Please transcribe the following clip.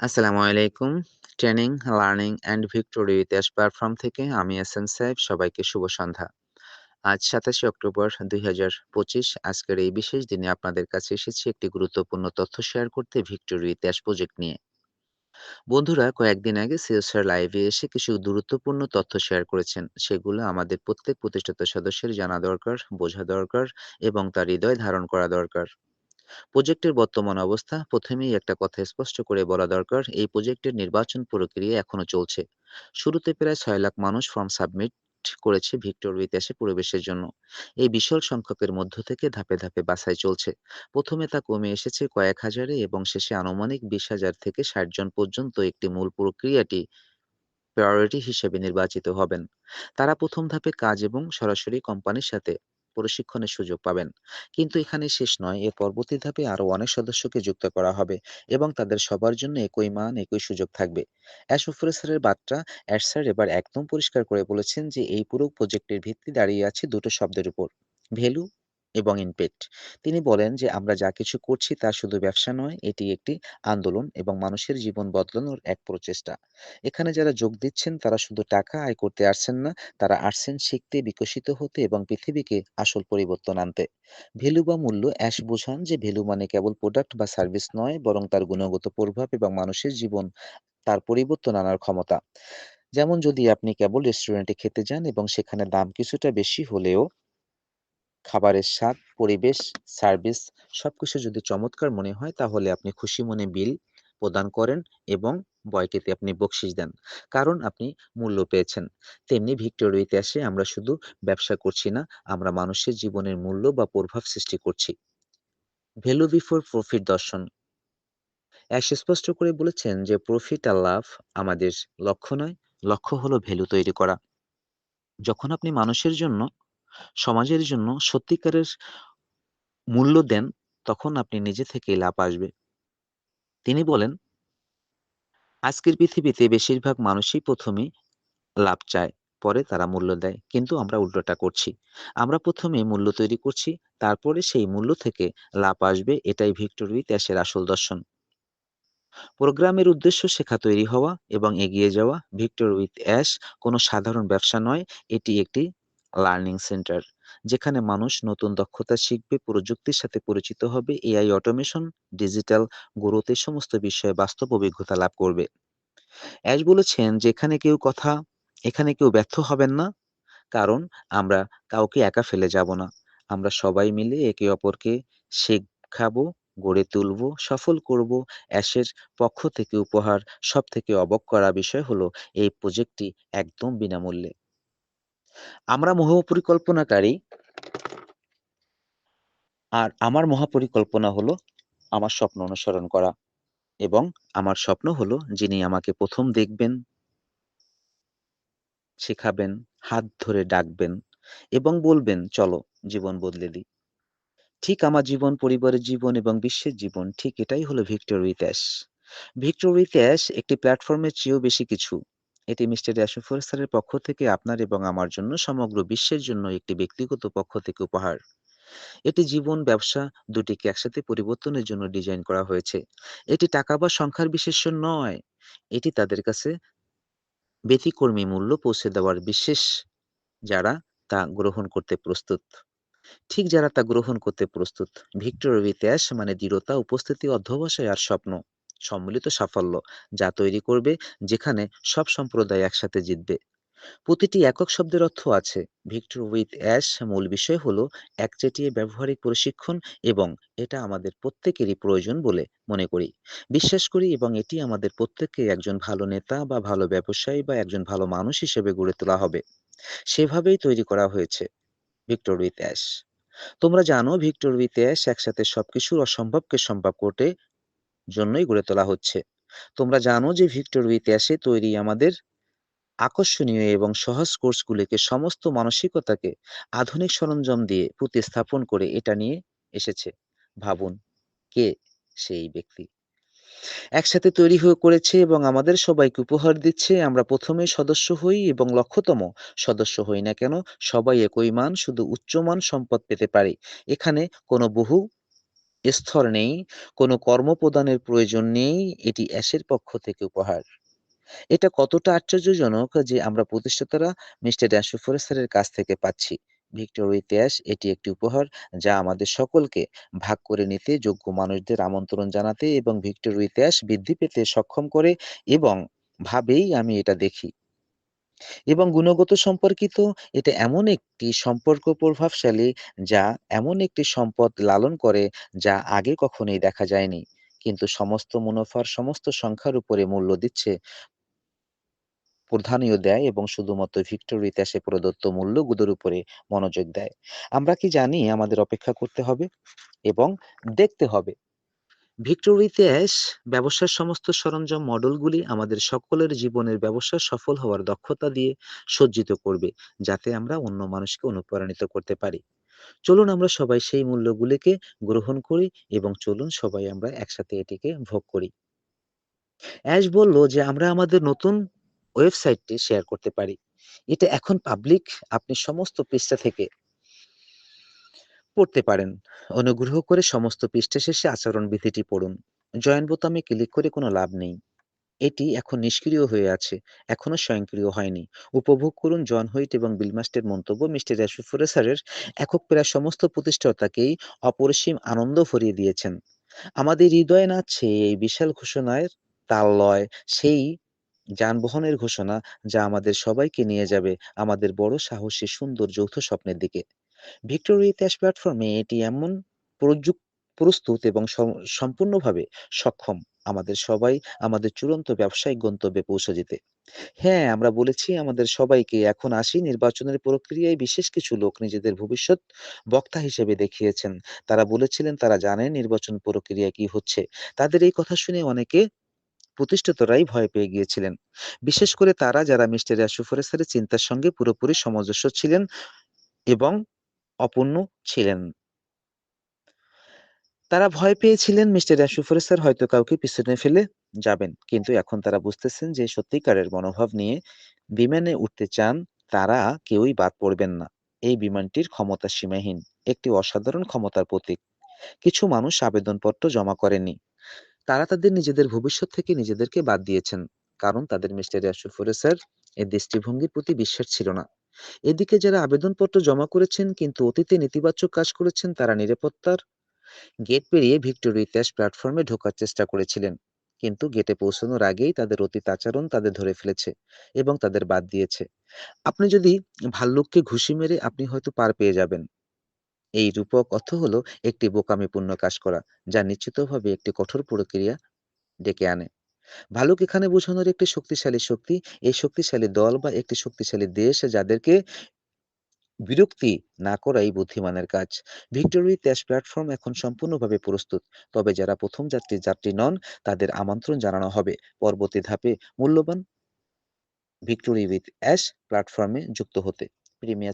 আসসালামু আলাইকুম। Training, learning and victory ইতিহাস প্ল্যাটফর্ম থেকে আমি এহসান সাহেব সবাইকে শুভ সন্ধ্যা। আজ ২৭শে অক্টোবর ২০২৫ আজকের এই বিশেষ দিনে আপনাদের কাছে এসেছি একটি গুরুত্বপূর্ণ তথ্য শেয়ার করতে ভিক্টোরি ইতিহাস প্রজেক্ট নিয়ে। বন্ধুরা কয়েকদিন আগে সিএসআর লাইভে এসে কিছু গুরুত্বপূর্ণ তথ্য শেয়ার করেছেন। সেগুলো আমাদের প্রত্যেক প্রতিষ্ঠাতা সদস্যের জানা দরকার, বোঝা দরকার এবং তার হৃদয় ধারণ করা দরকার। প্রজেক্টের বর্তমান অবস্থা প্রথমেই একটা কথা স্পষ্ট করে বলা দরকার, এই প্রজেক্টের নির্বাচন প্রক্রিয়া এখনও চলছে। শুরুতে প্রায় ছয় লাখ মানুষ ফর্ম সাবমিট করেছে ভিক্টোর ইতিহাসে পরিবেশের জন্য। এই বিশাল সংখ্যকের মধ্য থেকে ধাপে ধাপে বাছাই চলছে। প্রথমে তা কমে এসেছে কয়েক হাজারে এবং শেষে আনুমানিক বিশ হাজার থেকে ষাট জন পর্যন্ত একটি মূল প্রক্রিয়াটি প্রায়োরিটি হিসেবে নির্বাচিত হবেন। তারা প্রথম ধাপে কাজ এবং সরাসরি কোম্পানির সাথে প্রশিক্ষণের সুযোগ পাবেন। কিন্তু এখানে শেষ নয়, এর পরবর্তী ধাপে আরও অনেক সদস্যকে যুক্ত করা হবে এবং তাদের সবার জন্য একই মান, একই সুযোগ থাকবে। অ্যাশ অফিসারের বার্তা অ্যাশ স্যার এবার একদম পরিষ্কার করে বলেছেন যে, এই পুরো প্রজেক্টের ভিত্তি দাঁড়িয়ে আছে দুটো শব্দের উপর। ভ্যালু এবং ইমপ্যাক্ট তিনি বলেন যে, আমরা যা কিছু করছি তা শুধু ব্যবসা নয়, এটি একটি আন্দোলন এবং মানুষের জীবন বদলানোর এক প্রচেষ্টা। এখানে যারা যোগ দিচ্ছেন, তারা শুধু টাকা আয় করতে আসছেন না, তারা আসছেন শিখতে, বিকশিত হতে এবং পৃথিবীকে আসল পরিবর্তন আনতে। ভ্যালু বা মূল্য অ্যাশ বোঝান যে, ভ্যালু মানে কেবল প্রোডাক্ট বা সার্ভিস নয়, বরং তার গুণগত প্রভাব এবং মানুষের জীবন, তার পরিবর্তন আনার ক্ষমতা। যেমন যদি আপনি কেবল রেস্টুরেন্টে খেতে যান এবং সেখানে দাম কিছুটা বেশি হলেও খাবারের স্বাদ, পরিবেশ, সার্ভিস সবকিছু যদি চমৎকার মনে হয় তাহলে আপনি খুশি মনে বিল প্রদান করেন এবং বয়টিতে আপনি বকশিস দেন। কারণ আপনি মূল্য পেয়েছেন। তেমনি ভিক্টোরিয়া ইতিহাসে আমরা শুধু ব্যবসা করছি না, আমরা মানুষের জীবনের মূল্য বা প্রভাব সৃষ্টি করছি। ভ্যালু বিফোর প্রফিট দর্শন অ্যাশ স্পষ্ট করে বলেছেন যে প্রফিট আর লাভ আমাদের লক্ষ্য নয়, লক্ষ্য হলো ভ্যালু তৈরি করা। যখন আপনি মানুষের জন্য সমাজের জন্য সত্যিকারের মূল্য দেন, তখন আপনি নিজে থেকেই লাভ আসবে। তিনি বলেন, আজকের পৃথিবীতে বেশিরভাগ মানুষই প্রথমে লাভ চায়, পরে তারা মূল্য দেয়। কিন্তু আমরা উল্টোটা করছি। আমরা প্রথমে মূল্য তৈরি করছি, তারপরে সেই মূল্য থেকে লাভ আসবে এটাই ভিক্টোরি ইতিহাসের আসল দর্শন। প্রোগ্রামের উদ্দেশ্য শেখা তৈরি হওয়া এবং এগিয়ে যাওয়া। ভিক্টর উইথ অ্যাশ কোনো সাধারণ ব্যবসা নয়, এটি একটি লার্নিং সেন্টার যেখানে মানুষ নতুন দক্ষতা শিখবে, প্রযুক্তির সাথে পরিচিত হবে, এআই অটোমেশন, ডিজিটাল গ্রোথ সমস্ত বিষয়ে বাস্তব অভিজ্ঞতা লাভ করবে। অ্যাশ বলেছেন যে এখানে কেউ কথা এখানে কেউ ব্যর্থ হবেন না, কারণ আমরা কাউকে একা ফেলে যাব না। আমরা সবাই মিলে একে অপরকে শেখাবো, গড়ে তুলব, সফল করব। অ্যাশের পক্ষ থেকে উপহার সব থেকে অবাক করা বিষয় হলো এই প্রজেক্টটি একদম বিনামূল্যে। আমরা মহাপরিকল্পনাকারী আর আমার মহাপরিকল্পনা হলো আমার স্বপ্ন অনুসরণ করা এবং আমার স্বপ্ন হলো যিনি আমাকে প্রথম দেখবেন শেখাবেন, হাত ধরে ডাকবেন এবং বলবেন, "চলো জীবন বদলে দিই।" ঠিক আমার জীবন, পরিবারের জীবন এবং বিশ্বের জীবন ঠিক এটাই হলো Victor with Ash. Victor with একটি প্ল্যাটফর্মের চেয়েও বেশি কিছু। এটি মিস্টার অ্যাশফোর স্যারের পক্ষ থেকে আপনার এবং আমার জন্য সমগ্র বিশ্বের জন্য একটি ব্যক্তিগত পক্ষ থেকে উপহার। এটি জীবন, ব্যবসা দুটিকে একসাথে পরিবর্তনের জন্য ডিজাইন করা হয়েছে। এটি টাকা বা সংখ্যার বিশেষ্য নয়। এটি তাদের কাছে ব্যতিক্রমী মূল্য পৌঁছে দেওয়ার বিশেষ যারা তা গ্রহণ করতে প্রস্তুত। ঠিক যারা তা গ্রহণ করতে প্রস্তুত। ভিক্টর অ্যাশ মানে দৃঢ়তা, উপস্থিতি, অধ্যবসায় আর স্বপ্ন। সম্মিলিত সাফল্য যা তৈরি করবে, যেখানে সব সম্প্রদায় একসাথে জিতবে। প্রতিটি একক শব্দের অর্থ আছে। ভিক্টর উইথ অ্যাশ মূল বিষয় হল একচেটিয়ে ব্যবহারিক প্রশিক্ষণ এবং এটা আমাদের প্রত্যেকেরই প্রয়োজন বলে মনে করি। বিশ্বাস করি এবং এটি আমাদের প্রত্যেককে একজন ভালো নেতা বা ভালো ব্যবসায়ী বা একজন ভালো মানুষ হিসেবে গড়ে তোলা হবে। সেভাবেই তৈরি করা হয়েছে ভিক্টর উইথ অ্যাশ। তোমরা জানো ভিক্টর উইথ অ্যাশ একসাথে সবকিছুর অসম্ভবকে সম্ভব করতে জন্যই গড়ে তোলা হচ্ছে। তোমরা জানো যে ভিক্টর ইতিহাসে তৈরি আমাদের আকর্ষণীয় এবং সহজ কোর্সগুলিকে সমস্ত মানসিকতাকে আধুনিক সরঞ্জাম দিয়ে প্রতিস্থাপন করে এটা নিয়ে এসেছে। ভাবুন কে সেই ব্যক্তি? একসাথে তৈরি হয়ে করেছে এবং আমাদের সবাইকে উপহার দিচ্ছে। আমরা প্রথমে সদস্য হই এবং লক্ষতম সদস্য হই না কেন, সবাই একই মান, শুধু উচ্চমান সম্পদ পেতে পারি। এখানে কোনো বহু স্তর নেই, কোনো কর্মপ্রদানের প্রয়োজন নেই, এটি অ্যাশের পক্ষ থেকে উপহার। এটা কতটা আশ্চর্যজনক যে আমরা প্রতিষ্ঠাতারা মিস্টার ড্যাশো ফরেস্টারের কাছ থেকে পাচ্ছি। ভিক্টর ইতিহাস এটি একটি উপহার যা আমাদের সকলকে ভাগ করে নিতে, যোগ্য মানুষদের আমন্ত্রণ জানাতে এবং ভিক্টর ইতিহাস বৃদ্ধি পেতে সক্ষম করে এবং ভাবেই আমি এটা দেখি। এবং গুণগত সম্পর্কিত এটা এমন একটি সম্পর্ক প্রভাবশালী যা এমন একটি সম্পদ লালন করে যা আগে কখনোই দেখা যায়নি। কিন্তু সমস্ত মুনাফার সমস্ত সংখ্যার উপরে মূল্য দিচ্ছে প্রাধান্য দেয় এবং শুধুমাত্র ভিক্টর ইতিহাসে প্রদত্ত মূল্যগুলোর উপরে মনোযোগ দেয়। আমরা কি জানি আমাদের অপেক্ষা করতে হবে এবং দেখতে হবে। ভিক্টর ইতিহাস ব্যবসার সমস্ত সরঞ্জাম মডেলগুলি আমাদের সকলের জীবনের ব্যবসা সফল হওয়ার দক্ষতা দিয়ে সজ্জিত করবে, যাতে আমরা অন্য মানুষকে অনুপ্রাণিত করতে পারি। চলুন আমরা সবাই সেই মূল্যগুলিকে গ্রহণ করি এবং চলুন সবাই আমরা একসাথে এটিকে ভোগ করি। অ্যাশ বলল যে আমরা আমাদের নতুন ওয়েবসাইটটি শেয়ার করতে পারি। এটা এখন পাবলিক আপনি সমস্ত পৃষ্ঠা থেকে পড়তে পারেন। অনুগ্রহ করে সমস্ত পৃষ্ঠা শেষে আচরণবিধিটি পড়ুন। জয়েন বোতামে ক্লিক করে কোনো লাভ নেই। এটি এখন নিষ্ক্রিয় হয়ে আছে, এখনও স্বয়ংক্রিয় হয়নি। উপভোগ করুন জন হুইট এবং বিল মাস্টের মন্তব্য মিস্টার রাসুফুরেসারের একক প্রায় সমস্ত প্রতিষ্ঠাতাকেই অপরিসীম আনন্দ ভরিয়ে দিয়েছেন। আমাদের হৃদয়ে নাচছে এই বিশাল ঘোষণার তাল লয়, সেই যানবাহনের ঘোষণা যা আমাদের সবাইকে নিয়ে যাবে আমাদের বড় সাহসী সুন্দর যৌথ স্বপ্নের দিকে। ভিক্টোরিয়া ইতিহাস প্ল্যাটফর্মে এটি এমন প্রস্তুত এবং সম সম্পূর্ণভাবে সক্ষম আমাদের সবাই আমাদের চূড়ান্ত ব্যবসায়িক গন্তব্যে পৌঁছে যেতে। হ্যাঁ, আমরা বলেছি আমাদের সবাইকে এখন আসি নির্বাচনের প্রক্রিয়ায় বিশেষ কিছু লোক নিজেদের ভবিষ্যৎ বক্তা হিসেবে দেখিয়েছেন। তারা বলেছিলেন তারা জানেন নির্বাচন প্রক্রিয়া কি হচ্ছে। তাদের এই কথা শুনে অনেকে প্রতিষ্ঠিতরাই ভয় পেয়ে গিয়েছিলেন। বিশেষ করে তারা যারা মিস্টার রাসুফরেসারের চিন্তার সঙ্গে পুরোপুরি সামঞ্জস্য ছিলেন এবং অপূর্ণ ছিলেন। তারা ভয় পেয়েছিলেন মিস্টার রাসুফরেসার হয়তো কাউকে পিছনে ফেলে যাবেন। কিন্তু এখন তারা বুঝতেছেন যে সত্যিকারের মনোভাব নিয়ে বিমানে উঠতে চান তারা কেউই বাদ পড়বেন না। এই বিমানটির ক্ষমতা সীমাহীন, একটি অসাধারণ ক্ষমতার প্রতীক। কিছু মানুষ আবেদনপত্র জমা করেনি তারা তাদের নিজেদের ভবিষ্যৎ থেকে নিজেদেরকে বাদ দিয়েছেন। কারণ তাদের মিস্টার রাসুফরেসার এর দৃষ্টিভঙ্গির প্রতি বিশ্বাস ছিল না। এদিকে যারা আবেদনপত্র জমা করেছেন কিন্তু অতীতে নেতিবাচক কাজ করেছেন তারা নিরাপত্তার গেট পেরিয়ে ভিক্টোরিয়া ইতিহাস প্ল্যাটফর্মে ঢোকার চেষ্টা করেছিলেন। কিন্তু গেটে পৌঁছানোর আগেই তাদের অতীত আচরণ তাদের ধরে ফেলেছে এবং তাদের বাদ দিয়েছে। আপনি যদি ভাল্লুককে ঘুষি মেরে আপনি হয়তো পার পেয়ে যাবেন। এই রূপক অর্থ হলো একটি বোকামিপূর্ণ কাজ করা, যা নিশ্চিতভাবে একটি কঠোর প্রক্রিয়া ডেকে আনে। ভালুক এখানে বোঝানোর একটি শক্তিশালী শক্তি, এই শক্তিশালী দল বা একটি শক্তিশালী দেশ যাদেরকে বিরক্তি না করাই বুদ্ধিমানের কাজ। ভিক্টোরি ত্যাশ প্ল্যাটফর্ম এখন সম্পূর্ণভাবে প্রস্তুত। তবে যারা প্রথম যাত্রী যাত্রী নন তাদের আমন্ত্রণ জানানো হবে পরবর্তী ধাপে মূল্যবান ভিক্টোরি উইথ অ্যাশ প্ল্যাটফর্মে যুক্ত হতে। প্রিমিয়ার